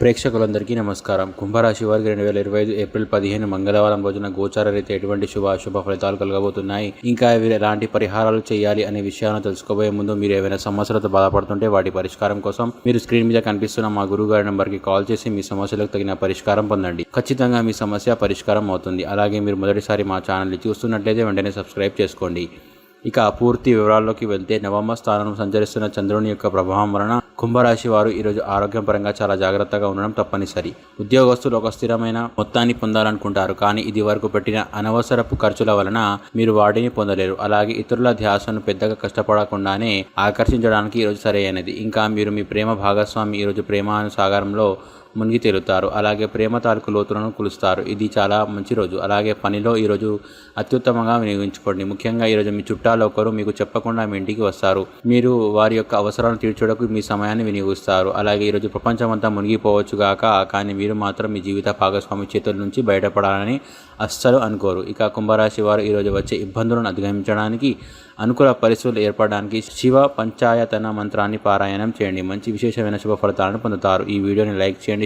ప్రేక్షకులందరికీ నమస్కారం. కుంభరాశి వారికి రెండు వేల ఇరవై ఐదు ఏప్రిల్ పదిహేను మంగళవారం రోజున గోచార రీతి ఎటువంటి శుభ అశుభ ఫలితాలు కలగబోతున్నాయి? ఇంకా ఎలాంటి పరిహారాలు చేయాలి అనే విషయాలను తెలుసుకోబోయే ముందు మీరు ఏవైనా సమస్యలతో బాధపడుతుంటే వాటి పరిష్కారం కోసం మీరు స్క్రీన్ మీద కనిపిస్తున్న మా గురువు గారి నంబర్కి కాల్ చేసి మీ సమస్యలకు తగిన పరిష్కారం పొందండి. ఖచ్చితంగా మీ సమస్య పరిష్కారం అవుతుంది. అలాగే మీరు మొదటిసారి మా ఛానల్ని చూస్తున్నట్లయితే వెంటనే సబ్స్క్రైబ్ చేసుకోండి. ఇక పూర్తి వివరాల్లోకి వెళ్తే నవమ స్థానం సంచరిస్తున్న చంద్రుని యొక్క ప్రభావం వలన కుంభరాశి వారు ఈరోజు ఆరోగ్యం పరంగా చాలా జాగ్రత్తగా ఉండడం తప్పనిసరి. ఉద్యోగస్తులు ఒక స్థిరమైన మొత్తాన్ని పొందాలనుకుంటారు. కానీ ఇది వరకు పెట్టిన అనవసరపు ఖర్చుల వలన మీరు వాటిని పొందలేరు. అలాగే ఇతరుల ధ్యాసను పెద్దగా కష్టపడకుండానే ఆకర్షించడానికి ఈరోజు సరైనది. ఇంకా మీరు మీ ప్రేమ భాగస్వామి ఈరోజు ప్రేమానుసాగరంలో మునిగి తేలుతారు. అలాగే ప్రేమ తాలూకు లోతులను కొలుస్తారు. ఇది చాలా మంచి రోజు. అలాగే పనిలో ఈరోజు అత్యుత్తమంగా వినియోగించుకోండి. ముఖ్యంగా ఈరోజు మీ చుట్టాలు ఒకరు మీకు చెప్పకుండా మీ ఇంటికి వస్తారు. మీరు వారి యొక్క అవసరాలను తీర్చడానికి మీ సమయాన్ని వినియోగిస్తారు. అలాగే ఈరోజు ప్రపంచమంతా మునిగిపోవచ్చు గాక కానీ మీరు మాత్రం మీ జీవిత భాగస్వామి చేతుల నుంచి బయటపడాలని అస్సలు అనుకోరు. ఇక కుంభరాశి వారు ఈరోజు వచ్చే ఇబ్బందులను అధిగమించడానికి అనుకూల పరిస్థితులు ఏర్పడడానికి శివ పంచాయతన మంత్రాన్ని పారాయణం చేయండి. మంచి విశేషమైన శుభ ఫలితాలను పొందుతారు. ఈ వీడియోని లైక్ చేయండి